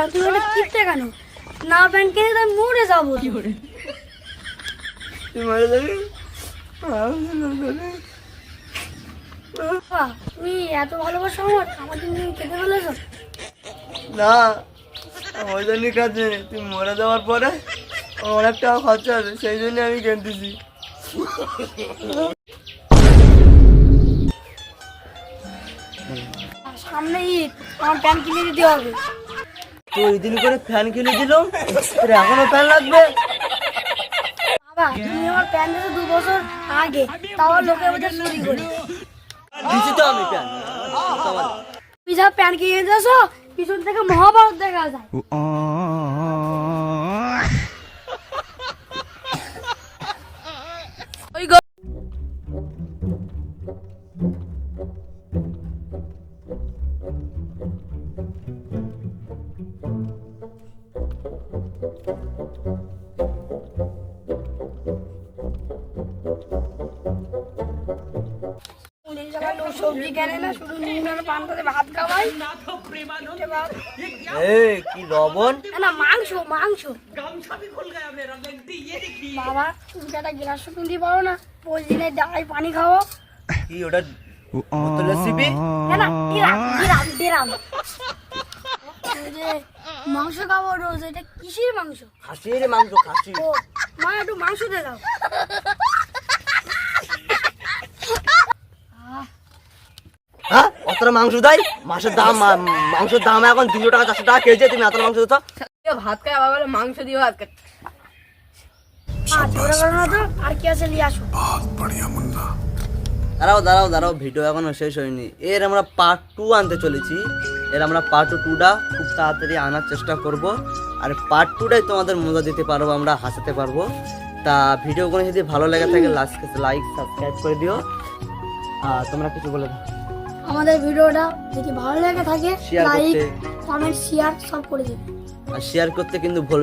কেন তুমি এটা কিপটে কেন? না প্যান্ট কিনে তো মরে যাব। মরে যাবি? তুমি এত ভালোবাসো আমার আমার জন্য তুমি কেঁদে ফেলেছো? না ওই জন্যই কাছে তুই মরে যাওয়ার পরে আমার অনেক টাকা খরচা আছে সেই জন্য আমি কিনতেছি আর সামনে ঈদ আমার প্যান্ট কিনে দিতে হবে। তো দিন করে ফ্যান কিনে দিলাম তোর এখনও ফ্যান লাগবে? বাবা তুমি আমার প্যান দিয়েছ দু বছর আগে তাও লোকে বোঝা চুরি করে। দিছি তো আমি প্যান তুমি যা প্যান কিনে দিয়েছ পিছন থেকে মহাভারত দেখা যায়। কি লবণ? না মাংস মাংস। বাবা তুমি একটা গ্লাস কিনতে পারো না। প্রতিদিনে ডাই পানি খাও। কি ওটা বোতলের সিপি? না না ডিরাম ডিরাম মাংস খাব রোজ এটা কিসের মাংস? খাসির মাংস খাসি। ও মা একটু মাংস দিয়ে দাও। হ্যাঁ অতটা মাংস দেয়? মাসের দাম মাংসের দাম এখন দুশো টাকা চারশো টাকা কেজি তুমি এত মাংস দিত ভাত খাই আবার বলে মাংস দিয়ে ভাত খাই। আর কি আছে নিয়ে আসো। দাঁড়াও দাঁড়াও দাঁড়াও ভিডিও এখনও শেষ হয়নি। এর আমরা পার্ট টু আনতে চলেছি। এর আমরা পার্ট টুটা খুব তাড়াতাড়ি আনার চেষ্টা করব। আর পার্ট টুটাই তোমাদের মজা দিতে পারব আমরা হাসাতে পারব। তা ভিডিওগুলো যদি ভালো লেগে থাকে লাইক সাবস্ক্রাইব করে দিও। আর তোমরা কিছু বলে দাও। আমাদের ভিডিওটা যদি ভালো লেগে থাকে লাইক কমেন্ট শেয়ার সব করে দিও। আর শেয়ার করতে কিন্তু ভুলবে